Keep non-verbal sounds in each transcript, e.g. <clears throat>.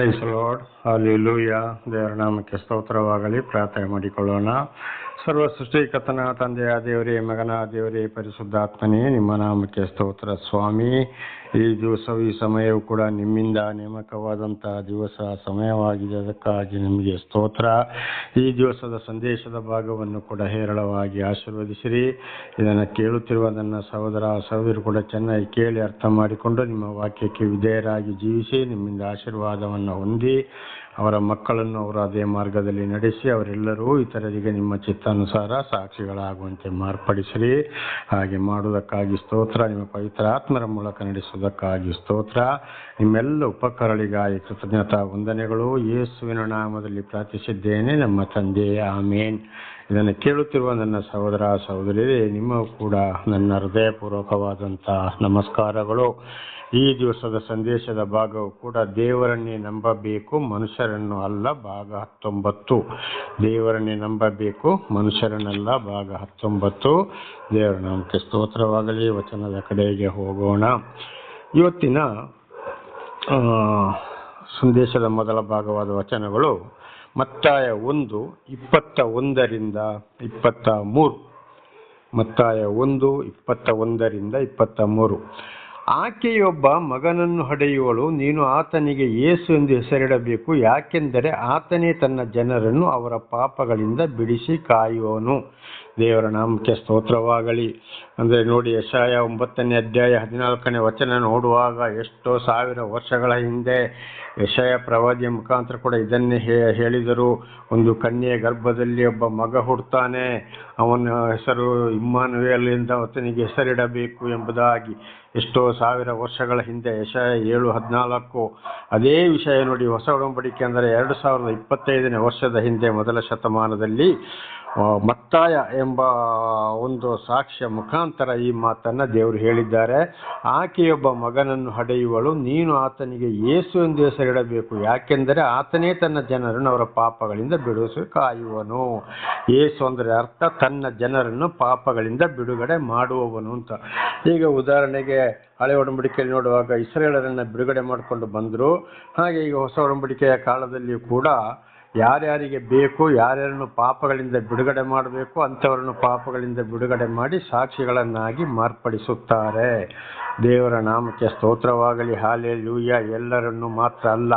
Price lord hallelujah ದೇವರ ನಾಮಕ್ಕೆ ಸ್ತೋತ್ರವಾಗಲಿ. ಪ್ರಾರ್ಥನೆ ಮಾಡಿಕೊಳ್ಳೋಣ. ಸರ್ವ ಸೃಷ್ಟಿಕರ್ತನ ತಂದೆಯ ದೇವರೇ, ಮಗನ ದೇವರೇ, ಪರಿಶುದ್ಧಾತ್ಮನೇ, ನಿಮ್ಮ ನಾಮಕ್ಕೆ ಸ್ತೋತ್ರ. ಸ್ವಾಮಿ, ಈ ದಿವಸವು ಈ ಸಮಯವು ಕೂಡ ನಿಮ್ಮಿಂದ ನೇಮಕವಾದಂತಹ ದಿವಸ, ಸಮಯವಾಗಿದೆ. ಅದಕ್ಕಾಗಿ ನಿಮಗೆ ಸ್ತೋತ್ರ. ಈ ದಿವಸದ ಸಂದೇಶದ ಭಾಗವನ್ನು ಕೂಡ ಹೇರಳವಾಗಿ ಆಶೀರ್ವದಿಸಿರಿ. ಇದನ್ನು ಕೇಳುತ್ತಿರುವ ನನ್ನ ಸಹೋದರ ಸಹೋದರು ಕೂಡ ಚೆನ್ನಾಗಿ ಕೇಳಿ ಅರ್ಥ ಮಾಡಿಕೊಂಡು ನಿಮ್ಮ ವಾಕ್ಯಕ್ಕೆ ವಿಧೇಯರಾಗಿ ಜೀವಿಸಿ ನಿಮ್ಮಿಂದ ಆಶೀರ್ವಾದವನ್ನು ಹೊಂದಿ ಅವರ ಮಕ್ಕಳನ್ನು ಅವರು ಅದೇ ಮಾರ್ಗದಲ್ಲಿ ನಡೆಸಿ ಅವರೆಲ್ಲರೂ ಇತರರಿಗೆ ನಿಮ್ಮ ಚಿತ್ತಾನುಸಾರ ಸಾಕ್ಷಿಗಳಾಗುವಂತೆ ಮಾರ್ಪಡಿಸಿರಿ. ಹಾಗೆ ಮಾಡುವುದಕ್ಕಾಗಿ ಸ್ತೋತ್ರ, ನಿಮ್ಮ ಪವಿತ್ರ ಆತ್ಮರ ಮೂಲಕ ನಡೆಸುವುದಕ್ಕಾಗಿ ಸ್ತೋತ್ರ. ನಿಮ್ಮೆಲ್ಲ ಉಪಕರಳಿಗಾಗಿ ಕೃತಜ್ಞತಾ ವಂದನೆಗಳು. ಯೇಸುವಿನ ನಾಮದಲ್ಲಿ ಪ್ರಾರ್ಥಿಸಿದ್ದೇನೆ, ನಮ್ಮ ತಂದೆ, ಆಮೇನ್. ಇದನ್ನು ಕೇಳುತ್ತಿರುವ ನನ್ನ ಸಹೋದರ ಸಹೋದರಿಯರೇ, ನಿಮ್ಮ ಕೂಡ ನನ್ನ ಹೃದಯಪೂರ್ವಕವಾದಂಥ ನಮಸ್ಕಾರಗಳು. ಈ ದಿವಸದ ಸಂದೇಶದ ಭಾಗವು ಕೂಡ ದೇವರನ್ನೇ ನಂಬಬೇಕು, ಮನುಷ್ಯರನ್ನು ಅಲ್ಲ, ಭಾಗ ಹತ್ತೊಂಬತ್ತು. ದೇವರನ್ನೇ ನಂಬಬೇಕು, ಮನುಷ್ಯರನ್ನಲ್ಲ, ಭಾಗ ಹತ್ತೊಂಬತ್ತು. ದೇವರ ನಾಮಕ್ಕೆ ಸ್ತೋತ್ರವಾಗಲಿ, ವಚನದ ಕಡೆಗೆ ಹೋಗೋಣ. ಇವತ್ತಿನ ಸಂದೇಶದ ಮೊದಲ ಭಾಗವಾದ ವಚನಗಳು ಮತ್ತಾಯ ಒಂದು, ಇಪ್ಪತ್ತ ಒಂದರಿಂದ ಇಪ್ಪತ್ತ ಮೂರು. ಮತ್ತಾಯ ಒಂದು, ಇಪ್ಪತ್ತ ಒಂದರಿಂದ ಇಪ್ಪತ್ತ ಮೂರು. ಆಕೆಯೊಬ್ಬ ಮಗನನ್ನು ಹಡೆಯುವಳು, ನೀನು ಆತನಿಗೆ ಏಸು ಎಂದು ಹೆಸರಿಡಬೇಕು, ಯಾಕೆಂದರೆ ಆತನೇ ತನ್ನ ಜನರನ್ನು ಅವರ ಪಾಪಗಳಿಂದ ಬಿಡಿಸಿ ಕಾಯುವನು. ದೇವರ ನಾಮಕ್ಕೆ ಸ್ತೋತ್ರವಾಗಲಿ. ಅಂದರೆ ನೋಡಿ ಯಶಾಯ ಒಂಬತ್ತನೇ ಅಧ್ಯಾಯ ಹದಿನಾಲ್ಕನೇ ವಚನ ನೋಡುವಾಗ ಎಷ್ಟೋ ಸಾವಿರ ವರ್ಷಗಳ ಹಿಂದೆ ಯಶಾಯ ಪ್ರವಾದಿಯ ಮುಖಾಂತರ ಕೂಡ ಇದನ್ನೇ ಹೇಳಿದರು. ಒಂದು ಕನ್ಯೆಯ ಗರ್ಭದಲ್ಲಿ ಒಬ್ಬ ಮಗ ಹುಡ್ತಾನೆ. ಅವನ ಹೆಸರು ವಚನಿಗೆ ಆತನಿಗೆ ಹೆಸರಿಡಬೇಕು ಎಂಬುದಾಗಿ ಎಷ್ಟೋ ಸಾವಿರ ವರ್ಷಗಳ ಹಿಂದೆ ಯಶಾಯ ಏಳು ಹದಿನಾಲ್ಕು. ಅದೇ ವಿಷಯ ನೋಡಿ ಹೊಸ ಒಡಂಬಡಿಕೆ ಅಂದರೆ ಎರಡು ಸಾವಿರದ ಇಪ್ಪತ್ತೈದನೇ ವರ್ಷದ ಹಿಂದೆ ಮೊದಲ ಶತಮಾನದಲ್ಲಿ ಮತ್ತಾಯ ಎಂಬ ಒಂದು ಸಾಕ್ಷ್ಯ ಮುಖಾಂತರ ಈ ಮಾತನ್ನ ದೇವರು ಹೇಳಿದ್ದಾರೆ. ಆಕೆಯೊಬ್ಬ ಮಗನನ್ನು ಹಡೆಯುವಳು, ನೀನು ಆತನಿಗೆ ಏಸು ಎಂದು ಹೆಸರಿಡಬೇಕು. ಯಾಕೆಂದರೆ ಆತನೇ ತನ್ನ ಜನರನ್ನು ಅವರ ಪಾಪಗಳಿಂದ ಬಿಡಿಸಿ ಕಾಯುವನು. ಏಸು ಅಂದರೆ ಅರ್ಥ, ತನ್ನ ಜನರನ್ನು ಪಾಪಗಳಿಂದ ಬಿಡುಗಡೆ ಮಾಡುವವನು ಅಂತ. ಈಗ ಉದಾಹರಣೆಗೆ ಹಳೆ ಒಡಂಬಡಿಕೆಯಲ್ಲಿ ನೋಡುವಾಗ ಇಸ್ರೇಲರನ್ನು ಬಿಡುಗಡೆ ಮಾಡಿಕೊಂಡು ಬಂದರು. ಹಾಗೆ ಈಗ ಹೊಸ ಒಡಂಬಡಿಕೆಯ ಕಾಲದಲ್ಲಿಯೂ ಕೂಡ ಯಾರ್ಯಾರಿಗೆ ಬೇಕು ಯಾರ್ಯಾರನ್ನು ಪಾಪಗಳಿಂದ ಬಿಡುಗಡೆ ಮಾಡಬೇಕು ಅಂಥವರನ್ನು ಪಾಪಗಳಿಂದ ಬಿಡುಗಡೆ ಮಾಡಿ ಸಾಕ್ಷಿಗಳನ್ನಾಗಿ ಮಾರ್ಪಡಿಸುತ್ತಾರೆ. ದೇವರ ನಾಮಕ್ಕೆ ಸ್ತೋತ್ರವಾಗಲಿ ಹಾಲೆ ಲೂಯ ಎಲ್ಲರನ್ನು ಮಾತ್ರ ಅಲ್ಲ.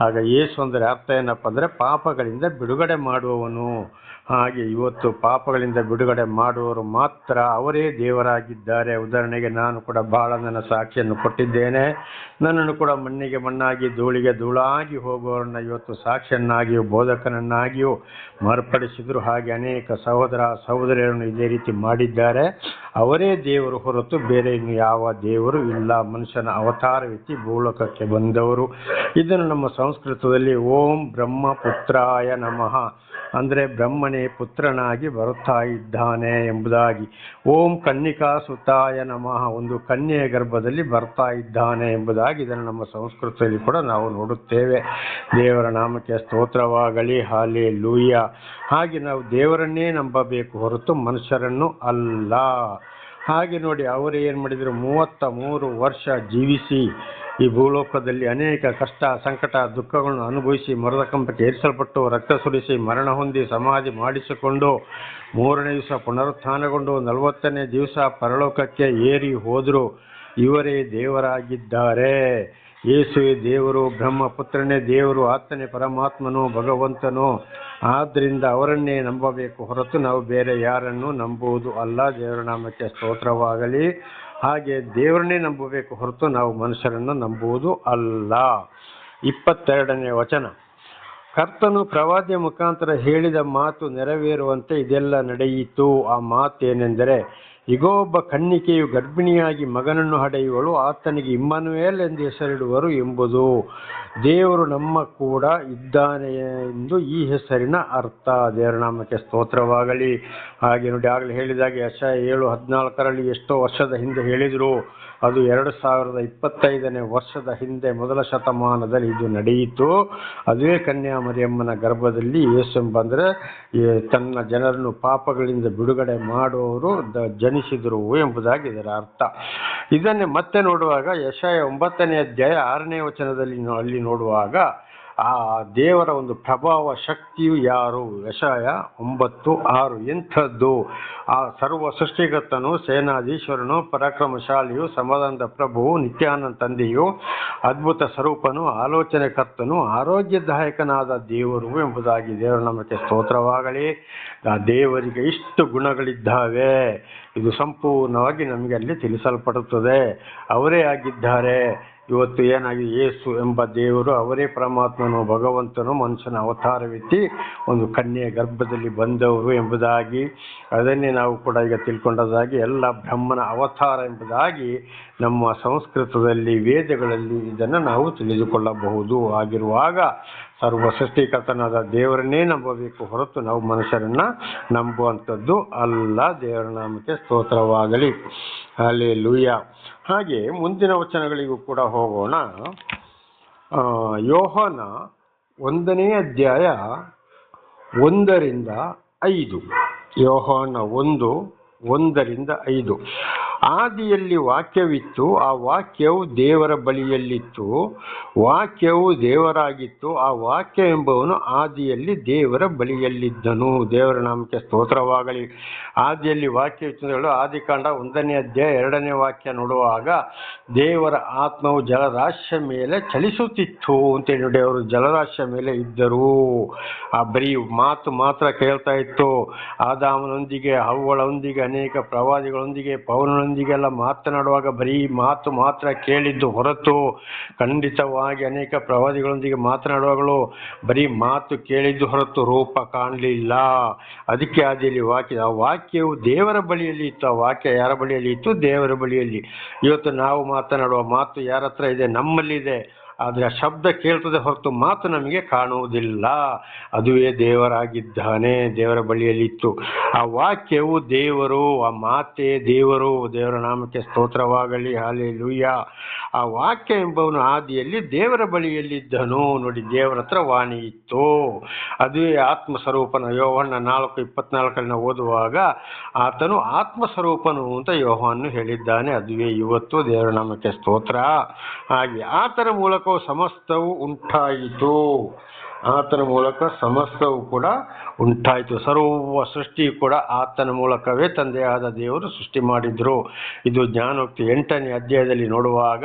ಆಗ ಯೇಸು ಅಂದರೆ ಅರ್ಥ ಏನಪ್ಪ ಅಂದರೆ ಪಾಪಗಳಿಂದ ಬಿಡುಗಡೆ ಮಾಡುವವನು. ಹಾಗೆ ಇವತ್ತು ಪಾಪಗಳಿಂದ ಬಿಡುಗಡೆ ಮಾಡುವವರು ಮಾತ್ರ ಅವರೇ ದೇವರಾಗಿದ್ದಾರೆ. ಉದಾಹರಣೆಗೆ ನಾನು ಕೂಡ ಬಹಳ ನನ್ನ ಸಾಕ್ಷಿಯನ್ನು ಕೊಟ್ಟಿದ್ದೇನೆ. ನನ್ನನ್ನು ಕೂಡ ಮಣ್ಣಿಗೆ ಮಣ್ಣಾಗಿ, ಧೂಳಿಗೆ ಧೂಳಾಗಿ ಹೋಗುವವರನ್ನ ಇವತ್ತು ಸಾಕ್ಷಿಯನ್ನಾಗಿಯೂ, ಬೋಧಕನನ್ನಾಗಿಯೂ ಮಾರ್ಪಡಿಸಿದ್ರು. ಹಾಗೆ ಅನೇಕ ಸಹೋದರ ಸಹೋದರಿಯರನ್ನು ಇದೇ ರೀತಿ ಮಾಡಿದ್ದಾರೆ. ಅವರೇ ದೇವರು ಹೊರತು ಬೇರೆ ಇನ್ನು ಯಾವ ದೇವರು ಇಲ್ಲ. ಮನುಷ್ಯನ ಅವತಾರವೆತ್ತಿ ಭೂಲೋಕಕ್ಕೆ ಬಂದವರು. ಇದನ್ನು ನಮ್ಮ ಸಂಸ್ಕೃತದಲ್ಲಿ ಓಂ ಬ್ರಹ್ಮ ಪುತ್ರಾಯ ನಮಃ. ಅಂದರೆ ಬ್ರಹ್ಮನೇ ಪುತ್ರನಾಗಿ ಬರುತ್ತಾ ಇದ್ದಾನೆ ಎಂಬುದಾಗಿ. ಓಂ ಕನ್ನಿಕಾ ಸುತಾಯ ನಮಃ. ಒಂದು ಕನ್ಯೆಯ ಗರ್ಭದಲ್ಲಿ ಬರ್ತಾ ಇದ್ದಾನೆ ಎಂಬುದಾಗಿ ಇದನ್ನು ನಮ್ಮ ಸಂಸ್ಕೃತದಲ್ಲಿ ಕೂಡ ನಾವು ನೋಡುತ್ತೇವೆ. ದೇವರ ನಾಮಕ್ಕೆ ಸ್ತೋತ್ರವಾಗಲಿ ಹಾಲೆ ಲೂಯ್ಯ ಹಾಗೆ ನಾವು ದೇವರನ್ನೇ ನಂಬಬೇಕು ಹೊರತು ಮನುಷ್ಯರನ್ನು ಅಲ್ಲ. ಹಾಗೆ ನೋಡಿ, ಅವರು ಏನು ಮಾಡಿದರು? ಮೂವತ್ತ ಮೂರು ವರ್ಷ ಜೀವಿಸಿ ಈ ಭೂಲೋಕದಲ್ಲಿ ಅನೇಕ ಕಷ್ಟ, ಸಂಕಟ, ದುಃಖಗಳನ್ನು ಅನುಭವಿಸಿ, ಮರದ ಕಂಪಕ್ಕೆ ಏರಿಸಲ್ಪಟ್ಟು, ರಕ್ತ ಸುರಿಸಿ, ಮರಣ ಹೊಂದಿ, ಸಮಾಧಿ ಮಾಡಿಸಿಕೊಂಡು, ಮೂರನೇ ದಿವಸ ಪುನರುತ್ಥಾನಗೊಂಡು, ನಲವತ್ತನೇ ದಿವಸ ಪರಲೋಕಕ್ಕೆ ಏರಿ ಹೋದರು. ಇವರೇ ದೇವರಾಗಿದ್ದಾರೆ. ಯೇಸುವೆ ದೇವರು ಬ್ರಹ್ಮಪುತ್ರನೇ ದೇವರು, ಆತನೇ ಪರಮಾತ್ಮನು, ಭಗವಂತನು ಆದ್ದರಿಂದ ಅವರನ್ನೇ ನಂಬಬೇಕು ಹೊರತು ನಾವು ಬೇರೆ ಯಾರನ್ನು ನಂಬುವುದು ಅಲ್ಲ. ದೇವರ ನಾಮಕ್ಕೆ ಸ್ತೋತ್ರವಾಗಲಿ. ಹಾಗೆ ದೇವರನ್ನೇ ನಂಬಬೇಕು ಹೊರತು ನಾವು ಮನುಷ್ಯರನ್ನು ನಂಬುವುದು ಅಲ್ಲ. ಇಪ್ಪತ್ತೆರಡನೇ ವಚನ. ಕರ್ತನು ಪ್ರವಾದಿಯ ಮುಖಾಂತರ ಹೇಳಿದ ಮಾತು ನೆರವೇರುವಂತೆ ಇದೆಲ್ಲ ನಡೆಯಿತು. ಆ ಮಾತೇನೆಂದರೆ ಇಗೋ, ಒಬ್ಬ ಕನ್ನಿಕೆಯು ಗರ್ಭಿಣಿಯಾಗಿ ಮಗನನ್ನು ಹಡೆಯುವಳು, ಆತನಿಗೆ ಇಮ್ಮನುವೇಲ್ ಎಂದು ಹೆಸರಿಡುವರು ಎಂಬುದು ದೇವರು ನಮ್ಮ ಕೂಡ ಇದ್ದಾನೆ ಎಂದು ಈ ಹೆಸರಿನ ಅರ್ಥ. ದೇವರ ನಾಮಕ್ಕೆ ಸ್ತೋತ್ರವಾಗಲಿ. ಹಾಗೆ ನೋಡಿ, ಆಗಲೇ ಹೇಳಿದಾಗೆ ಯಶ ಏಳು ಹದಿನಾಲ್ಕರಲ್ಲಿ ಎಷ್ಟೋ ವರ್ಷದ ಹಿಂದೆ ಹೇಳಿದರು. ಅದು ಎರಡು ಸಾವಿರದ ಇಪ್ಪತ್ತೈದನೇ ವರ್ಷದ ಹಿಂದೆ ಮೊದಲ ಶತಮಾನದಲ್ಲಿ ಇದು ನಡೆಯಿತು. ಅದುವೇ ಕನ್ಯಾಮರಿಯಮ್ಮನ ಗರ್ಭದಲ್ಲಿ ಯೇಸು ಬಂದರೆ ತನ್ನ ಜನರನ್ನು ಪಾಪಗಳಿಂದ ಬಿಡುಗಡೆ ಮಾಡುವವರು ಜನಿಸಿದರು ಎಂಬುದಾಗಿ ಇದರ ಅರ್ಥ. ಇದನ್ನೇ ಮತ್ತೆ ನೋಡುವಾಗ ಯಶಾಯ ಒಂಬತ್ತನೇ ಅಧ್ಯಾಯ ಆರನೇ ವಚನದಲ್ಲಿ ಅಲ್ಲಿ ನೋಡುವಾಗ ಆ ದೇವರ ಒಂದು ಪ್ರಭಾವ ಶಕ್ತಿಯು ಯಾರು? ಯಶಾಯ ಒಂಬತ್ತು ಆರು. ಎಂಥದ್ದು? ಆ ಸರ್ವ ಸೃಷ್ಟಿಕರ್ತನು, ಸೇನಾಧೀಶ್ವರನು, ಪರಾಕ್ರಮಶಾಲಿಯು, ಸಮಾಧಾನದ ಪ್ರಭುವು, ನಿತ್ಯಾನಂದ ತಂದೆಯು, ಅದ್ಭುತ ಸ್ವರೂಪನು ಆಲೋಚನೆಕರ್ತನು ಆರೋಗ್ಯದಾಯಕನಾದ ದೇವರು ಎಂಬುದಾಗಿ ದೇವರ ನಮಗೆ ಸ್ತೋತ್ರವಾಗಲಿ. ಆ ದೇವರಿಗೆ ಇಷ್ಟು ಗುಣಗಳಿದ್ದಾವೆ. ಇದು ಸಂಪೂರ್ಣವಾಗಿ ನಮಗೆ ಅಲ್ಲಿ ತಿಳಿಸಲ್ಪಡುತ್ತದೆ. ಅವರೇ ಆಗಿದ್ದಾರೆ. ಇವತ್ತು ಏನಾಗಿ ಯೇಸು ಎಂಬ ದೇವರು ಅವರೇ ಪರಮಾತ್ಮನು, ಭಗವಂತನು ಮನುಷ್ಯನ ಅವತಾರವೆತ್ತಿ ಒಂದು ಕನ್ಯೆಯ ಗರ್ಭದಲ್ಲಿ ಬಂದವರು ಎಂಬುದಾಗಿ, ಅದನ್ನೇ ನಾವು ಕೂಡ ಈಗ ತಿಳ್ಕೊಂಡದಾಗಿ ಎಲ್ಲ ಬ್ರಹ್ಮನ ಅವತಾರ ಎಂಬುದಾಗಿ ನಮ್ಮ ಸಂಸ್ಕೃತದಲ್ಲಿ, ವೇದಗಳಲ್ಲಿ ಇದನ್ನು ನಾವು ತಿಳಿದುಕೊಳ್ಳಬಹುದು. ಆಗಿರುವಾಗ ಸರ್ವ ಸೃಷ್ಟಿಕರ್ತನಾದ ದೇವರನ್ನೇ ನಂಬಬೇಕು ಹೊರತು ನಾವು ಮನುಷ್ಯರನ್ನ ನಂಬುವಂಥದ್ದು ಅಲ್ಲ. ದೇವರ ನಾಮಕ್ಕೆ ಸ್ತೋತ್ರವಾಗಲಿ. ಅಲ್ಲಿ ಲೂಯ ಹಾಗೆ ಮುಂದಿನ ವಚನಗಳಿಗೂ ಕೂಡ ಹೋಗೋಣ. ಯೋಹನ ಒಂದನೇ ಅಧ್ಯಾಯ ಒಂದರಿಂದ ಐದು. ಯೋಹನ ಒಂದು ಒಂದರಿಂದ ಐದು. ಆದಿಯಲ್ಲಿ ವಾಕ್ಯವಿತ್ತು, ಆ ವಾಕ್ಯವು ದೇವರ ಬಳಿಯಲ್ಲಿತ್ತು, ವಾಕ್ಯವು ದೇವರಾಗಿತ್ತು, ಆ ವಾಕ್ಯ ಎಂಬವನು ಆದಿಯಲ್ಲಿ ದೇವರ ಬಳಿಯಲ್ಲಿದ್ದನು. ದೇವರ ನಾಮಕ್ಕೆ ಸ್ತೋತ್ರವಾಗಲಿ. ಆದಿಯಲ್ಲಿ ವಾಕ್ಯವಿತ್ತು ಇತ್ತು ಹೇಳು ಆದಿಕಾಂಡ ಒಂದನೇ ಅಧ್ಯಾಯ ಎರಡನೇ ವಾಕ್ಯ ನೋಡುವಾಗ, ದೇವರ ಆತ್ಮವು ಜಲರಾಶಿಯ ಮೇಲೆ ಚಲಿಸುತ್ತಿತ್ತು ಅಂತೇಳಿ ನೋಡಿ, ಅವರು ಜಲರಾಶಿಯ ಮೇಲೆ ಇದ್ದರು. ಆ ಬರೀ ಮಾತು ಮಾತ್ರ ಕೇಳ್ತಾ ಇತ್ತು. ಆದಾಮನೊಂದಿಗೆ, ಹವ್ವಳೊಂದಿಗೆ, ಅನೇಕ ಪ್ರವಾದಿಗಳೊಂದಿಗೆ ಪೌನೊಂದಿಗೆಲ್ಲ ಮಾತನಾಡುವಾಗ ಬರೀ ಮಾತು ಮಾತ್ರ ಕೇಳಿದ್ದು ಹೊರತು ಖಂಡಿತವಾಗಿ ಅನೇಕ ಪ್ರವಾದಿಗಳೊಂದಿಗೆ ಮಾತನಾಡುವಾಗಲೂ ಬರೀ ಮಾತು ಕೇಳಿದ್ದು ಹೊರತು ರೂಪ ಕಾಣಲಿಲ್ಲ. ಅದಕ್ಕೆ ಆದಿಯಲ್ಲಿ ವಾಕ್ಯ, ಆ ವಾಕ್ಯವು ದೇವರ ಬಳಿಯಲ್ಲಿ ಇತ್ತು, ಆ ವಾಕ್ಯ ಯಾರ ಬಳಿಯಲ್ಲಿ ಇತ್ತು? ದೇವರ ಬಳಿಯಲ್ಲಿ. ಇವತ್ತು ನಾವು ಮಾತನಾಡುವ ಮಾತು ಯಾರ ಹತ್ರ ಇದೆ? ನಮ್ಮಲ್ಲಿದೆ. ಆದರೆ ಆ ಶಬ್ದ ಕೇಳ್ತದೆ ಹೊರತು ಮಾತು ನಮಗೆ ಕಾಣುವುದಿಲ್ಲ. ಅದುವೇ ದೇವರಾಗಿದ್ದಾನೆ, ದೇವರ ಬಳಿಯಲ್ಲಿ ಇತ್ತು. ಆ ವಾಕ್ಯವು ದೇವರು, ಆ ಮಾತೆ ದೇವರು, ದೇವರ ನಾಮಕ್ಕೆ ಸ್ತೋತ್ರವಾಗಲಿ ಹಾಲೆ ಲೂಯ್ಯ ಆ ವಾಕ್ಯ ಎಂಬವನು ಆದಿಯಲ್ಲಿ ದೇವರ ಬಳಿಯಲ್ಲಿದ್ದನು ನೋಡಿ, ದೇವರ ಹತ್ರ ವಾಣಿ ಇತ್ತು. ಅದುವೇ ಆತ್ಮ ಸ್ವರೂಪನ ಯೋಹನ್ನ ನಾಲ್ಕು ಇಪ್ಪತ್ನಾಲ್ಕರಿಂದ ಓದುವಾಗ ಆತನು ಆತ್ಮ ಸ್ವರೂಪನು ಅಂತ ಯೋಹನ್ನು ಹೇಳಿದ್ದಾನೆ. ಅದುವೇ ಇವತ್ತು ದೇವರ ನಾಮಕ್ಕೆ ಸ್ತೋತ್ರ. ಹಾಗೆ ಆತನ ಮೂಲಕವು ಸಮಸ್ತವು ಉಂಟಾಯಿತು. ಆತನ ಮೂಲಕ ಸಮಸ್ತವು ಕೂಡ ಉಂಟಾಯಿತು. ಸರ್ವ ಸೃಷ್ಟಿ ಕೂಡ ಆತನ ಮೂಲಕವೇ ತಂದೆಯಾದ ದೇವರು ಸೃಷ್ಟಿ ಮಾಡಿದ್ರು. ಇದು ಜ್ಞಾನೋಕ್ತಿ ಎಂಟನೇ ಅಧ್ಯಾಯದಲ್ಲಿ ನೋಡುವಾಗ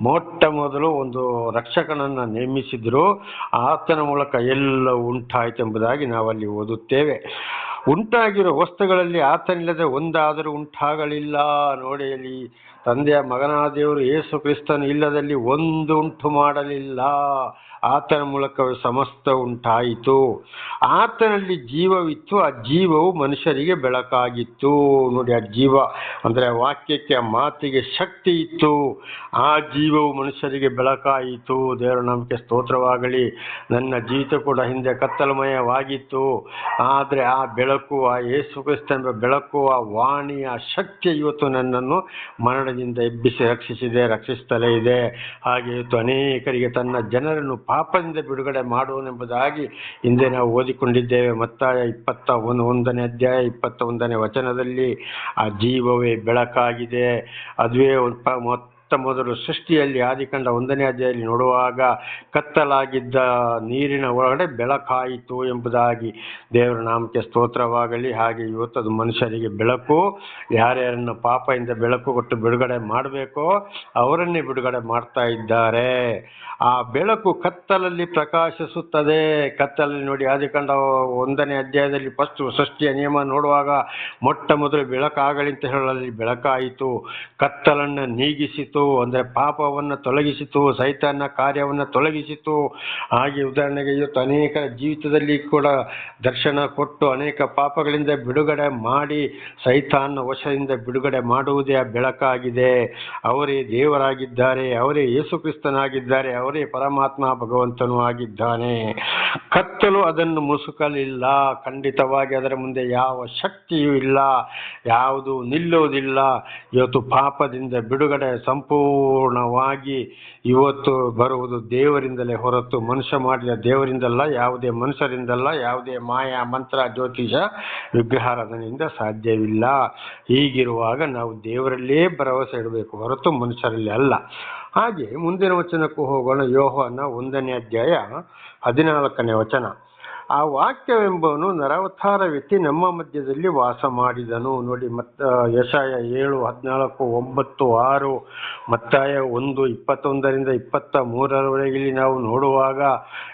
ಮೊಟ್ಟ ಮೊದಲು ಒಂದು ರಕ್ಷಕನನ್ನ ನೇಮಿಸಿದ್ರು. ಆತನ ಮೂಲಕ ಎಲ್ಲವೂ ಉಂಟಾಯಿತು ಎಂಬುದಾಗಿ ನಾವಲ್ಲಿ ಓದುತ್ತೇವೆ. ಉಂಟಾಗಿರೋ ವಸ್ತುಗಳಲ್ಲಿ ಆತನಿಲ್ಲದೆ ಒಂದಾದರೂ ಉಂಟಾಗಲಿಲ್ಲ. ನೋಡಿ ತಂದೆಯ ಮಗನಾದ ದೇವರು ಯೇಸು ಕ್ರಿಸ್ತನು ಇಲ್ಲದಲ್ಲಿ ಒಂದು ಉಂಟು ಮಾಡಲಿಲ್ಲ. ಆತನ ಮೂಲಕವೇ ಸಮಸ್ತ ಉಂಟಾಯಿತು. ಆತನಲ್ಲಿ ಜೀವವಿತ್ತು, ಆ ಜೀವವು ಮನುಷ್ಯರಿಗೆ ಬೆಳಕಾಗಿತ್ತು. ನೋಡಿ, ಆ ಜೀವ ಅಂದರೆ ವಾಕ್ಯಕ್ಕೆ, ಆ ಮಾತಿಗೆ ಶಕ್ತಿ ಇತ್ತು. ಆ ಜೀವವು ಮನುಷ್ಯರಿಗೆ ಬೆಳಕಾಯಿತು. ದೇವರ ನಂಬಿಕೆ ಸ್ತೋತ್ರವಾಗಲಿ. ನನ್ನ ಜೀವಿತ ಕೂಡ ಹಿಂದೆ ಕತ್ತಲಮಯವಾಗಿತ್ತು. ಆದರೆ ಆ ಬೆಳಕು, ಆ ಯೇಸು ಕ್ರಿಸ್ತ ಬೆಳಕು, ಆ ವಾಣಿ ಆ ಶಕ್ತಿ ಇವತ್ತು ನನ್ನನ್ನು ಮರಣದಿಂದ ಎಬ್ಬಿಸಿ ರಕ್ಷಿಸಿದೆ ರಕ್ಷಿಸುತ್ತಲೇ ಇದೆ. ಹಾಗೆ ಅನೇಕರಿಗೆ ತನ್ನ ಜನರನ್ನು ಪಾಪದಿಂದ ಬಿಡುಗಡೆ ಮಾಡುವನೆಂಬುದಾಗಿ ಹಿಂದೆ ನಾವು ಓದಿಕೊಂಡಿದ್ದೇವೆ. ಮತ್ತಾಯ ಇಪ್ಪತ್ತ ಒಂದು, ಒಂದನೇ ಅಧ್ಯಾಯ ಇಪ್ಪತ್ತ ಒಂದನೇ ವಚನದಲ್ಲಿ ಆ ಜೀವವೇ ಬೆಳಕಾಗಿದೆ. ಅದುವೇ ಮೊತ್ತ ಮೊದಲು ಸೃಷ್ಟಿಯಲ್ಲಿ ಆದಿಕಂಡ ಒಂದನೇ ಅಧ್ಯಾಯಲ್ಲಿ ನೋಡುವಾಗ ಕತ್ತಲಾಗಿದ್ದ ನೀರಿನ ಒಳಗಡೆ ಬೆಳಕಾಯಿತು ಎಂಬುದಾಗಿ ದೇವರ ನಾಮಕ್ಕೆ ಸ್ತೋತ್ರವಾಗಲಿ. ಹಾಗೆ ಇವತ್ತು ಮನುಷ್ಯರಿಗೆ ಬೆಳಕು, ಯಾರ್ಯಾರನ್ನು ಪಾಪದಿಂದ ಬೆಳಕು ಕೊಟ್ಟು ಬಿಡುಗಡೆ ಮಾಡಬೇಕೋ ಅವರನ್ನೇ ಬಿಡುಗಡೆ ಮಾಡ್ತಾ ಇದ್ದಾರೆ. ಆ ಬೆಳಕು ಕತ್ತಲಲ್ಲಿ ಪ್ರಕಾಶಿಸುತ್ತದೆ. ಕತ್ತಲಲ್ಲಿ ನೋಡಿ ಆದಿಕಂಡ ಒಂದನೇ ಅಧ್ಯಾಯದಲ್ಲಿ ಫಸ್ಟ್ ಸೃಷ್ಟಿಯ ನಿಯಮ ನೋಡುವಾಗ ಮೊಟ್ಟ ಮೊದಲು ಬೆಳಕಾಗಲಿ ಅಂತ ಹೇಳಲ್ಲಿ ಬೆಳಕಾಯಿತು. ಕತ್ತಲನ್ನು ನೀಗಿಸಿತು. ಅಂದರೆ ಪಾಪವನ್ನು ತೊಲಗಿಸಿತು ಸೈತಾನ ಕಾರ್ಯವನ್ನು ತೊಲಗಿಸಿತು. ಹಾಗೆ ಉದಾಹರಣೆಗೆ ಇವತ್ತು ಅನೇಕ ಜೀವಿತದಲ್ಲಿ ಕೂಡ ದರ್ಶನ ಕೊಟ್ಟು ಅನೇಕ ಪಾಪಗಳಿಂದ ಬಿಡುಗಡೆ ಮಾಡಿ ಸೈತಾನ ವಶದಿಂದ ಬಿಡುಗಡೆ ಮಾಡುವುದೇ ಆ ಬೆಳಕಾಗಿದೆ ಅವರೇ ದೇವರಾಗಿದ್ದಾರೆ, ಅವರೇ ಯೇಸು ಕ್ರಿಸ್ತನಾಗಿದ್ದಾರೆ ಅವರೇ ಪರಮಾತ್ಮ ಭಗವಂತನೂ ಆಗಿದ್ದಾನೆ. ಕತ್ತಲು ಅದನ್ನು ಮುಸುಕಲಿಲ್ಲ. ಖಂಡಿತವಾಗಿ ಅದರ ಮುಂದೆ ಯಾವ ಶಕ್ತಿಯೂ ಇಲ್ಲ, ಯಾವುದು ನಿಲ್ಲುವುದಿಲ್ಲ. ಇವತ್ತು ಪಾಪದಿಂದ ಬಿಡುಗಡೆ ಸಂಪೂರ್ಣವಾಗಿ ಇವತ್ತು ಬರುವುದು ದೇವರಿಂದಲೇ ಹೊರತು ಮನುಷ್ಯ ಮಾಡಿದ ದೇವರಿಂದಲ್ಲ, ಯಾವುದೇ ಮನುಷ್ಯರಿಂದಲ್ಲ, ಯಾವುದೇ ಮಾಯಾ, ಮಂತ್ರ, ಜ್ಯೋತಿಷ, ವಿಗ್ರಹಾರಾಧನೆಯಿಂದ ಸಾಧ್ಯವಿಲ್ಲ. ಹೀಗಿರುವಾಗ ನಾವು ದೇವರಲ್ಲೇ ಭರವಸೆ ಇಡಬೇಕು, ಹೊರತು ಮನುಷ್ಯರಲ್ಲಿ ಅಲ್ಲ. ಹಾಗೆ ಮುಂದಿನ ವಚನಕ್ಕೂ ಹೋಗೋಣ. ಯೋಹನ ಒಂದನೇ ಅಧ್ಯಾಯ ಹದಿನಾಲ್ಕನೇ ವಚನ. ಆ ವಾಕ್ಯವೆಂಬವನು ನರವತಾರವೆತ್ತಿ ನಮ್ಮ ಮಧ್ಯದಲ್ಲಿ ವಾಸ ಮಾಡಿದನು. ನೋಡಿ ಮತ್ತ ಯಶಾಯ ಏಳು, ಹದಿನಾಲ್ಕು, ಒಂಬತ್ತು, ಆರು, ಮತ್ತಾಯ ಒಂದು, ಇಪ್ಪತ್ತೊಂದರಿಂದ ಇಪ್ಪತ್ತ ಮೂರರವರೆಗೆ ನಾವು ನೋಡುವಾಗ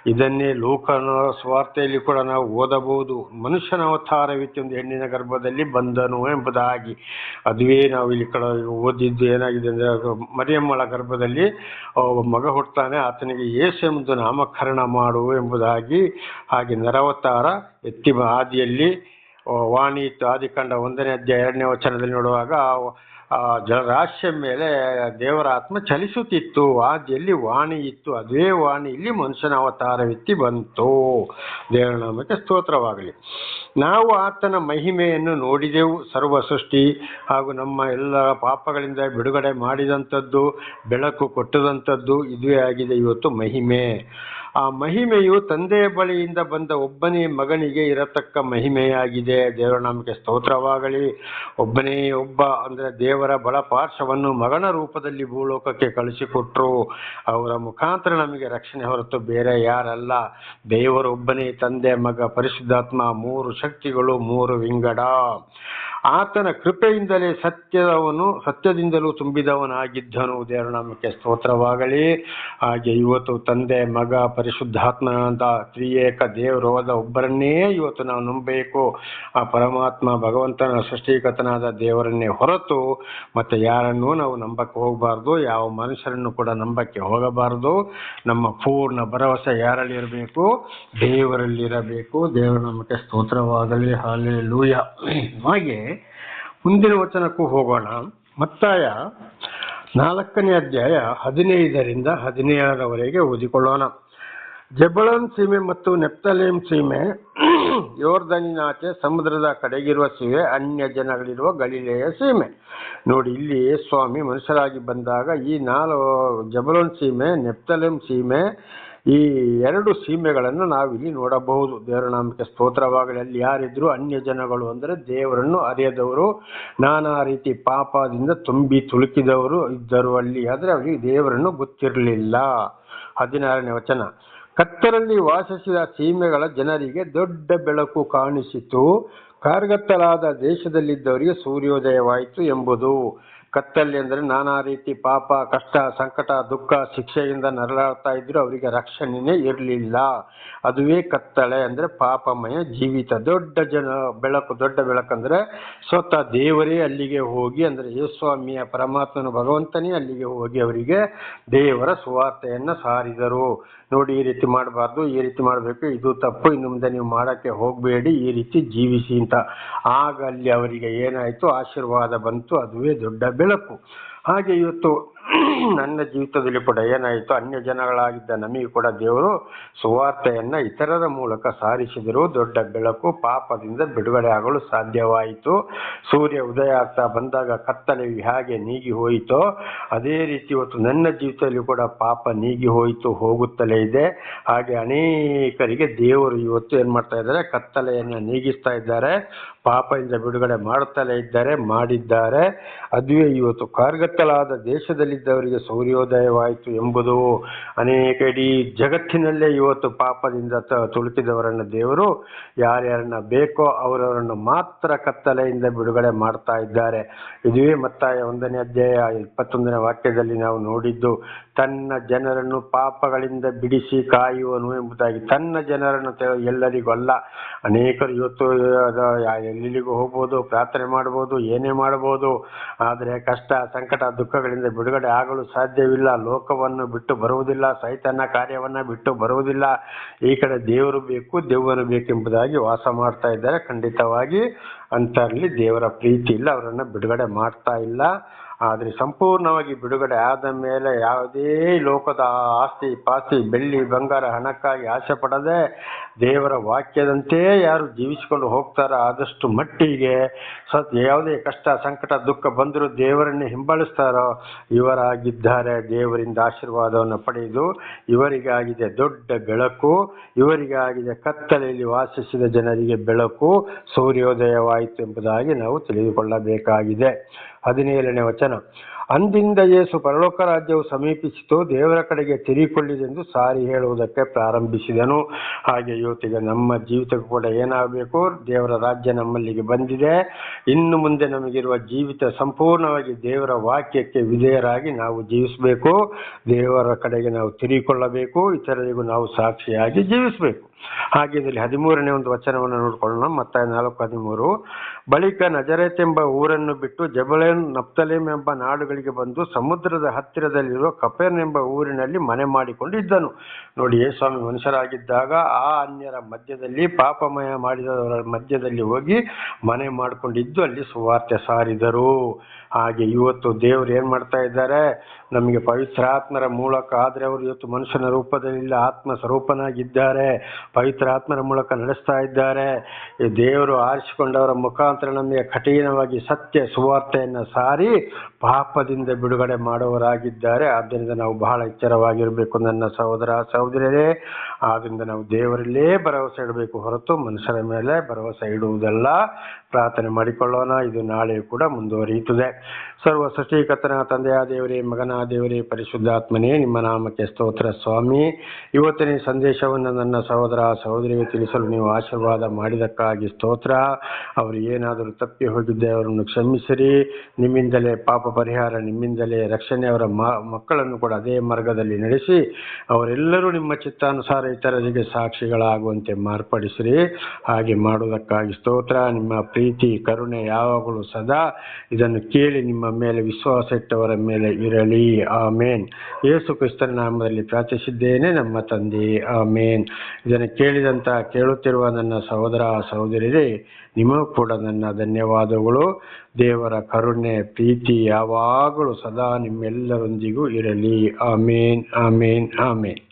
ಇದನ್ನೇ ಲೋಕನ ಸ್ವಾರ್ಥೆಯಲ್ಲಿ ಕೂಡ ನಾವು ಓದಬಹುದು. ಮನುಷ್ಯನ ವ್ಯಕ್ತಿ ಒಂದು ಹೆಣ್ಣಿನ ಗರ್ಭದಲ್ಲಿ ಬಂದನು ಎಂಬುದಾಗಿ. ಅದುವೇ ನಾವು ಇಲ್ಲಿ ಕಡೆ ಓದಿದ್ದು ಏನಾಗಿದೆ ಅಂದರೆ ಮರಿಯಮ್ಮಳ ಗರ್ಭದಲ್ಲಿ ಮಗ ಹುಟ್ಟುತ್ತಾನೆ. ಆತನಿಗೆ ಯೇಸು ಎಂಬುದು ನಾಮಕರಣ ಮಾಡು ಎಂಬುದಾಗಿ ಹಾಗೆ ನರವತಾರ ಎತ್ತಿ ಆದಿಯಲ್ಲಿ ಆ, ವಾಣಿ ಇತ್ತು. ಆದಿಕಾಂಡ ಒಂದನೇ ಅಧ್ಯಾಯ ಎರಡನೇ ವಚನದಲ್ಲಿ ನೋಡುವಾಗ ಆ ಜಲರಾಶಿಯ ಮೇಲೆ ದೇವರ ಆತ್ಮ ಚಲಿಸುತ್ತಿತ್ತು. ಆದಿಯಲ್ಲಿ ವಾಣಿ ಇತ್ತು. ಅದೇ ವಾಣಿ ಇಲ್ಲಿ ಮನುಷ್ಯನ ಅವತಾರವೆತ್ತಿ ಬಂತು. ದೇವರ ನಾಮಕ್ಕೆ ಸ್ತೋತ್ರವಾಗಲಿ. ನಾವು ಆತನ ಮಹಿಮೆಯನ್ನು ನೋಡಿದೆವು. ಸರ್ವ ಸೃಷ್ಟಿ ಹಾಗೂ ನಮ್ಮ ಎಲ್ಲ ಪಾಪಗಳಿಂದ ಬಿಡುಗಡೆ ಮಾಡಿದಂಥದ್ದು ಬೆಳಕು ಕೊಟ್ಟದಂಥದ್ದು ಇದುವೇ ಆಗಿದೆ. ಇವತ್ತು ಮಹಿಮೆ. ಆ ಮಹಿಮೆಯು ತಂದೆಯ ಬಳಿಯಿಂದ ಬಂದ ಒಬ್ಬನೇ ಮಗನಿಗೆ ಇರತಕ್ಕ ಮಹಿಮೆಯಾಗಿದೆ. ದೇವರ ನಮಗೆ ಸ್ತೋತ್ರವಾಗಲಿ. ಒಬ್ಬನೇ ಒಬ್ಬ ಅಂದರೆ ದೇವರ ಬಲ ಪಾರ್ಶ್ವವನ್ನು ಮಗನ ರೂಪದಲ್ಲಿ ಭೂಲೋಕಕ್ಕೆ ಕಳಿಸಿಕೊಟ್ರು. ಅವರ ಮುಖಾಂತರ ನಮಗೆ ರಕ್ಷಣೆ ಹೊರತು ಬೇರೆ ಯಾರಲ್ಲ. ದೇವರೊಬ್ಬನೇ ತಂದೆ, ಮಗ, ಪರಿಶುದ್ಧಾತ್ಮ, ಮೂರು ಶಕ್ತಿಗಳು, ಮೂರು ವಿಂಗಡ. ಆತನ ಕೃಪೆಯಿಂದಲೇ ಸತ್ಯದವನು, ಸತ್ಯದಿಂದಲೂ ತುಂಬಿದವನಾಗಿದ್ದನು ದೇವರ ನಾಮಕ್ಕೆ ಸ್ತೋತ್ರವಾಗಲಿ. ಹಾಗೆ ಇವತ್ತು ತಂದೆ, ಮಗ ಪರಿಶುದ್ಧಾತ್ಮ ಅಂತ ತ್ರಿಯೇಕ ದೇವರೋದ ಒಬ್ಬರನ್ನೇ ಇವತ್ತು ನಾವು ನಂಬಬೇಕು. ಆ ಪರಮಾತ್ಮ ಭಗವಂತನ ಸೃಷ್ಟಿಕತನಾದ ದೇವರನ್ನೇ ಹೊರತು ಮತ್ತೆ ಯಾರನ್ನೂ ನಾವು ನಂಬಕ್ಕೆ ಹೋಗಬಾರ್ದು, ಯಾವ ಮನುಷ್ಯರನ್ನು ಕೂಡ ನಂಬಕ್ಕೆ ಹೋಗಬಾರದು. ನಮ್ಮ ಪೂರ್ಣ ಭರವಸೆ ಯಾರಲ್ಲಿರಬೇಕು? ದೇವರಲ್ಲಿರಬೇಕು. ದೇವರ ನಮಗೆ ಸ್ತೋತ್ರವಾಗಲಿ. ಹಾಲೆ ಲೂಯ ಹಾಗೆ ಮುಂದಿನ ವಚನಕ್ಕೂ ಹೋಗೋಣ. ಮತ್ತಾಯ ನಾಲ್ಕನೇ ಅಧ್ಯಾಯ ಹದಿನೈದರಿಂದ ಹದಿನೇಳರವರೆಗೆ ಓದಿಕೊಳ್ಳೋಣ. ಜಬಳನ್ ಸೀಮೆ ಮತ್ತು ನೆಪ್ತಲೇಮ್ ಸೀಮೆ <clears throat> ಯೋರ್ಧನಿನಾಚೆ ಸಮುದ್ರದ ಕಡೆಗಿರುವ ಸೀಮೆ, ಅನ್ಯ ಜನಗಳಿರುವ ಗಳಿಲೆಯ ಸೀಮೆ. ನೋಡಿ, ಇಲ್ಲಿ ಸ್ವಾಮಿ ಮನುಷ್ಯರಾಗಿ ಬಂದಾಗ ಈ ನಾಲ್ ಜಬಲೋನ್ ಸೀಮೆ ನೆಪ್ತಲೇಮ್ ಸೀಮೆ ಈ ಎರಡು ಸೀಮೆಗಳನ್ನು ನಾವಿಲ್ಲಿ ನೋಡಬಹುದು. ದೇವರ ನಾಮಕ್ಕೆ ಸ್ತೋತ್ರವಾಗಲಿ. ಅಲ್ಲಿ ಯಾರಿದ್ರು ಅನ್ಯ ಜನಗಳು ಅಂದರೆ ದೇವರನ್ನು ಅರಿಯದವರು, ನಾನಾ ರೀತಿ ಪಾಪದಿಂದ ತುಂಬಿ ತುಳುಕಿದವರು ಇದ್ದರು ಅಲ್ಲಿ. ಆದರೆ ಅವರಿಗೆ ದೇವರನ್ನು ಗೊತ್ತಿರಲಿಲ್ಲ. ಹದಿನಾರನೇ ವಚನ. ಕತ್ತರಲ್ಲಿ ವಾಸಿಸಿದ ಸೀಮೆಗಳ ಜನರಿಗೆ ದೊಡ್ಡ ಬೆಳಕು ಕಾಣಿಸಿತು. ಕಾರ್ಗತ್ತಲಾದ ದೇಶದಲ್ಲಿದ್ದವರಿಗೆ ಸೂರ್ಯೋದಯವಾಯಿತು ಎಂಬುದು. ಕತ್ತಲ್ಲಿ ಅಂದರೆ ನಾನಾ ರೀತಿ ಪಾಪ, ಕಷ್ಟ, ಸಂಕಟ, ದುಃಖ, ಶಿಕ್ಷೆಯಿಂದ ನರಳಾಡ್ತಾ ಇದ್ರು ಅವರಿಗೆ ರಕ್ಷಣೆನೇ ಇರಲಿಲ್ಲ. ಅದುವೇ ಕತ್ತಳೆ ಅಂದರೆ ಪಾಪಮಯ ಜೀವಿತ. ದೊಡ್ಡ ಜನ, ಬೆಳಕು, ದೊಡ್ಡ ಬೆಳಕಂದ್ರೆ ಸ್ವತಃ ದೇವರೇ ಅಲ್ಲಿಗೆ ಹೋಗಿ ಅಂದರೆ ಯೇಸ್ವಾಮಿಯ ಪರಮಾತ್ಮನ ಭಗವಂತನೇ ಅಲ್ಲಿಗೆ ಹೋಗಿ ಅವರಿಗೆ ದೇವರ ಸುವಾರ್ತೆಯನ್ನು ಸಾರಿದರು. ನೋಡಿ, ಈ ರೀತಿ ಮಾಡಬಾರ್ದು, ಈ ರೀತಿ ಮಾಡಬೇಕು, ಇದು ತಪ್ಪು, ಇನ್ನು ಮುಂದೆ ನೀವು ಮಾಡೋಕ್ಕೆ ಹೋಗಬೇಡಿ, ಈ ರೀತಿ ಜೀವಿಸಿ ಅಂತ. ಆಗ ಅಲ್ಲಿ ಅವರಿಗೆ ಏನಾಯಿತು, ಆಶೀರ್ವಾದ ಬಂತು, ಅದುವೇ ದೊಡ್ಡ ಬೆಳಕು. ಹಾಗೆ ಇವತ್ತು ನನ್ನ ಜೀವಿತದಲ್ಲಿ ಕೂಡ ಏನಾಯಿತು, ಅನ್ಯ ಜನಗಳಾಗಿದ್ದ ನಮಗೆ ಕೂಡ ದೇವರು ಸುವಾರ್ತೆಯನ್ನ ಇತರರ ಮೂಲಕ ಸಾರಿಸಿದರು ದೊಡ್ಡ ಬೆಳಕು ಪಾಪದಿಂದ ಬಿಡುಗಡೆ ಆಗಲು ಸಾಧ್ಯವಾಯಿತು. ಸೂರ್ಯ ಉದಯ ಆಗ್ತಾ ಬಂದಾಗ ಕತ್ತಲೆ ಹೇಗೆ ನೀಗಿ ಹೋಯಿತೋ, ಅದೇ ರೀತಿ ಇವತ್ತು ನನ್ನ ಜೀವಿತದಲ್ಲಿ ಕೂಡ ಪಾಪ ನೀಗಿ ಹೋಯಿತು, ಹೋಗುತ್ತಲೇ ಇದೆ. ಹಾಗೆ ಅನೇಕರಿಗೆ ದೇವರು ಇವತ್ತು ಏನು ಮಾಡ್ತಾ ಇದ್ದಾರೆ, ಕತ್ತಲೆಯನ್ನ ನೀಗಿಸ್ತಾ ಇದ್ದಾರೆ. ಪಾಪದಿಂದ ಬಿಡುಗಡೆ ಮಾಡುತ್ತಲೇ ಇದ್ದಾರೆ, ಮಾಡಿದ್ದಾರೆ. ಅದುವೇ ಇವತ್ತು ಕಾರ್ಗತ್ತಲಾದ ದೇಶದಲ್ಲಿದ್ದವರಿಗೆ ಸೂರ್ಯೋದಯವಾಯಿತು ಎಂಬುದು ಅನೇಕ ಇಡೀ ಜಗತ್ತಿನಲ್ಲೇ ಇವತ್ತು ಪಾಪದಿಂದ ತುಳುಕಿದವರನ್ನ ದೇವರು ಯಾರ್ಯಾರನ್ನ ಬೇಕೋ ಅವರವರನ್ನು ಮಾತ್ರ ಕತ್ತಲೆಯಿಂದ ಬಿಡುಗಡೆ ಮಾಡ್ತಾ ಇದ್ದಾರೆ. ಇದುವೇ ಮತ್ತಾಯ ಒಂದನೇ ಅಧ್ಯಾಯ ಇಪ್ಪತ್ತೊಂದನೇ ವಾಕ್ಯದಲ್ಲಿ ನಾವು ನೋಡಿದ್ದು, ತನ್ನ ಜನರನ್ನು ಪಾಪಗಳಿಂದ ಬಿಡಿಸಿ ಕಾಯುವನು ಎಂಬುದಾಗಿ. ತನ್ನ ಜನರನ್ನು ಎಲ್ಲರಿಗೂ ಅಲ್ಲ, ಅನೇಕರು ಇವತ್ತು ಎಲ್ಲಿಗೂ ಹೋಗ್ಬೋದು, ಪ್ರಾರ್ಥನೆ ಮಾಡ್ಬೋದು, ಏನೇ ಮಾಡ್ಬೋದು. ಆದರೆ ಕಷ್ಟ, ಸಂಕಟ, ದುಃಖಗಳಿಂದ ಬಿಡುಗಡೆ ಆಗಲು ಸಾಧ್ಯವಿಲ್ಲ. ಲೋಕವನ್ನು ಬಿಟ್ಟು ಬರುವುದಿಲ್ಲ ಸೈತನ್ನ ಕಾರ್ಯವನ್ನು ಬಿಟ್ಟು ಬರುವುದಿಲ್ಲ. ಈ ಕಡೆ ದೇವರು ಬೇಕು, ದೇವರು ಬೇಕೆಂಬುದಾಗಿ ವಾಸ ಮಾಡ್ತಾ ಇದ್ದಾರೆ. ಖಂಡಿತವಾಗಿ ಅಂತರಲ್ಲಿ ದೇವರ ಪ್ರೀತಿ ಇಲ್ಲ, ಅವರನ್ನು ಬಿಡುಗಡೆ ಮಾಡ್ತಾ ಇಲ್ಲ. ಆದರೆ ಸಂಪೂರ್ಣವಾಗಿ ಬಿಡುಗಡೆ ಆದ ಮೇಲೆ ಯಾವುದೇ ಲೋಕದ ಆಸ್ತಿ, ಪಾಸ್ತಿ, ಬೆಳ್ಳಿ, ಬಂಗಾರ ಹಣಕ್ಕಾಗಿ ಆಸೆ ಪಡದೆ ದೇವರ ವಾಕ್ಯದಂತೆ ಯಾರು ಜೀವಿಸಿಕೊಂಡು ಹೋಗ್ತಾರೋ ಆದಷ್ಟು ಮಟ್ಟಿಗೆ ಸತ್ ಯಾವುದೇ ಕಷ್ಟ, ಸಂಕಟ, ದುಃಖ ಬಂದರೂ ದೇವರನ್ನೇ ಹಿಂಬಳಿಸ್ತಾರೋ ಇವರಾಗಿದ್ದಾರೆ. ದೇವರಿಂದ ಆಶೀರ್ವಾದವನ್ನು ಪಡೆಯುವುದು ಇವರಿಗಾಗಿದೆ ದೊಡ್ಡ ಬೆಳಕು, ಇವರಿಗಾಗಿದೆ ಕತ್ತಲೆಯಲ್ಲಿ ವಾಸಿಸಿದ ಜನರಿಗೆ ಬೆಳಕು ಸೂರ್ಯೋದಯವಾಯಿತು ಎಂಬುದಾಗಿ ನಾವು ತಿಳಿದುಕೊಳ್ಳಬೇಕಾಗಿದೆ. ಹದಿನೇಳನೇ ವಚನ. ಅಂದಿಂದ ಯೇಸು ಪರಲೋಕ ರಾಜ್ಯವು ಸಮೀಪಿಸಿತು, ದೇವರ ಕಡೆಗೆ ತಿರುಗಿಕೊಳ್ಳಿದೆಂದು ಸಾರಿ ಹೇಳುವುದಕ್ಕೆ ಪ್ರಾರಂಭಿಸಿದನು. ಹಾಗೆ ಇವತ್ತಿಗೆ ನಮ್ಮ ಜೀವಿತಕ್ಕೂ ಕೂಡ ಏನಾಗಬೇಕು? ದೇವರ ರಾಜ್ಯ ನಮ್ಮಲ್ಲಿಗೆ ಬಂದಿದೆ. ಇನ್ನು ಮುಂದೆ ನಮಗಿರುವ ಜೀವಿತ ಸಂಪೂರ್ಣವಾಗಿ ದೇವರ ವಾಕ್ಯಕ್ಕೆ ವಿಧೇಯರಾಗಿ ನಾವು ಜೀವಿಸಬೇಕು. ದೇವರ ಕಡೆಗೆ ನಾವು ತಿರುಗಿಕೊಳ್ಳಬೇಕು ಇತರರಿಗೂ ನಾವು ಸಾಕ್ಷಿಯಾಗಿ ಜೀವಿಸಬೇಕು. ಹಾಗೆ ಇದರಲ್ಲಿ ಹದಿಮೂರನೇ ಒಂದು ವಚನವನ್ನು ನೋಡಿಕೊಳ್ಳೋಣ. ಮತ್ತೆ ನಾಲ್ಕು ಹದಿಮೂರು. ಬಳಿಕ ನಜರೇತ್ ಎಂಬ ಊರನ್ನು ಬಿಟ್ಟು ಜಬಲೇನ್ ನಪ್ತಲೇಮ್ ಎಂಬ ನಾಡುಗಳಿಗೆ ಬಂದು ಸಮುದ್ರದ ಹತ್ತಿರದಲ್ಲಿರುವ ಕಪೇರ್ನ್ ಎಂಬ ಊರಿನಲ್ಲಿ ಮನೆ ಮಾಡಿಕೊಂಡಿದ್ದನು. ನೋಡಿ ಸ್ವಾಮಿ ಮನುಷ್ಯರಾಗಿದ್ದಾಗ ಆ ಅನ್ಯರ ಮಧ್ಯದಲ್ಲಿ, ಪಾಪಮಯ ಮಾಡಿದವರ ಮಧ್ಯದಲ್ಲಿ ಹೋಗಿ ಮನೆ ಮಾಡಿಕೊಂಡಿದ್ದು, ಅಲ್ಲಿ ಸುವಾರ್ತೆ ಸಾರಿದರು. ಹಾಗೆ ಇವತ್ತು ದೇವರು ಏನ್ ಮಾಡ್ತಾ ಇದ್ದಾರೆ? ನಮಗೆ ಪವಿತ್ರಾತ್ಮರ ಮೂಲಕ, ಆದ್ರೆ ಅವರು ಇವತ್ತು ಮನುಷ್ಯನ ರೂಪದಲ್ಲಿ ಆತ್ಮ ಸ್ವರೂಪನಾಗಿದ್ದಾರೆ ಪವಿತ್ರ ಆತ್ಮರ ಮೂಲಕ ನಡೆಸ್ತಾ ಇದ್ದಾರೆ. ದೇವರು ಆರಿಸಿಕೊಂಡವರ ಮುಖಾಂತರ ನಮಗೆ ಕಠಿಣವಾಗಿ ಸತ್ಯ ಸುವಾರ್ತೆಯನ್ನು ಸಾರಿ ಪಾಪದಿಂದ ಬಿಡುಗಡೆ ಮಾಡುವರಾಗಿದ್ದಾರೆ ಆದ್ದರಿಂದ ನಾವು ಬಹಳ ಎಚ್ಚರವಾಗಿರಬೇಕು ನನ್ನ ಸಹೋದರ ಸಹೋದರಿಯರೇ. ಆದ್ದರಿಂದ ನಾವು ದೇವರಲ್ಲೇ ಭರವಸೆ ಇಡಬೇಕು ಹೊರತು ಮನುಷ್ಯರ ಮೇಲೆ ಭರವಸೆ ಇಡುವುದಲ್ಲ. ಪ್ರಾರ್ಥನೆ ಮಾಡಿಕೊಳ್ಳೋಣ. ಇದು ನಾಳೆ ಕೂಡ ಮುಂದುವರಿಯುತ್ತದೆ. ಸರ್ವ ಸೃಷ್ಟಿಕರ್ತನ ತಂದೆಯ ದೇವರೇ, ಮಗನ ದೇವರೇ, ಪರಿಶುದ್ಧಾತ್ಮನೇ, ನಿಮ್ಮ ನಾಮಕ್ಕೆ ಸ್ತೋತ್ರ ಸ್ವಾಮಿ. ಇವತ್ತಿನ ಸಂದೇಶವನ್ನು ನನ್ನ ಸಹೋದರ ಸಹೋದರಿಗೆ ತಿಳಿಸಲು ನೀವು ಆಶೀರ್ವಾದ ಮಾಡಿದಕ್ಕಾಗಿ ಸ್ತೋತ್ರ. ಅವರು ಏನಾದರೂ ತಪ್ಪಿ ಹೋಗಿದ್ದೆ, ಅವರನ್ನು ಕ್ಷಮಿಸಿರಿ. ನಿಮ್ಮಿಂದಲೇ ಪಾಪ ಪರಿಹಾರ, ನಿಮ್ಮಿಂದಲೇ ರಕ್ಷಣೆ ಅವರ ಮಕ್ಕಳನ್ನು ಕೂಡ ಅದೇ ಮಾರ್ಗದಲ್ಲಿ ನಡೆಸಿ, ಅವರೆಲ್ಲರೂ ನಿಮ್ಮ ಚಿತ್ತಾನುಸಾರ ಇತರರಿಗೆ ಸಾಕ್ಷಿಗಳಾಗುವಂತೆ ಮಾರ್ಪಡಿಸಿರಿ. ಹಾಗೆ ಮಾಡುವುದಕ್ಕಾಗಿ ಸ್ತೋತ್ರ. ನಿಮ್ಮ ಪ್ರೀತಿ, ಕರುಣೆ ಯಾವಾಗಲೂ ಸದಾ. ಇದನ್ನು ಕೇಳಿ ನಿಮ್ಮ ಮೇಲೆ ವಿಶ್ವಾಸ ಇಟ್ಟವರ ಮೇಲೆ ಇರಲಿ. ಆಮೇನ್. ಯೇಸು ಕ್ರಿಸ್ತನ ನಾಮದಲ್ಲಿ ಪ್ರಾರ್ಥಿಸಿದ್ದೇನೆ, ನಮ್ಮ ತಂದೆ. ಆಮೇನ್. ಇದನ್ನು ಕೇಳಿದಂತ ಕೇಳುತ್ತಿರುವ ನನ್ನ ಸಹೋದರ ಸಹೋದರಿಯರೇ ನಿಮಗೂ ಕೂಡ ನನ್ನ ಧನ್ಯವಾದಗಳು. ದೇವರ ಕರುಣೆ ಪ್ರೀತಿ ಯಾವಾಗಲೂ ಸದಾ ನಿಮ್ಮೆಲ್ಲರೊಂದಿಗೂ ಇರಲಿ. ಆಮೇನ್ ಆಮೇನ್ ಆಮೇನ್.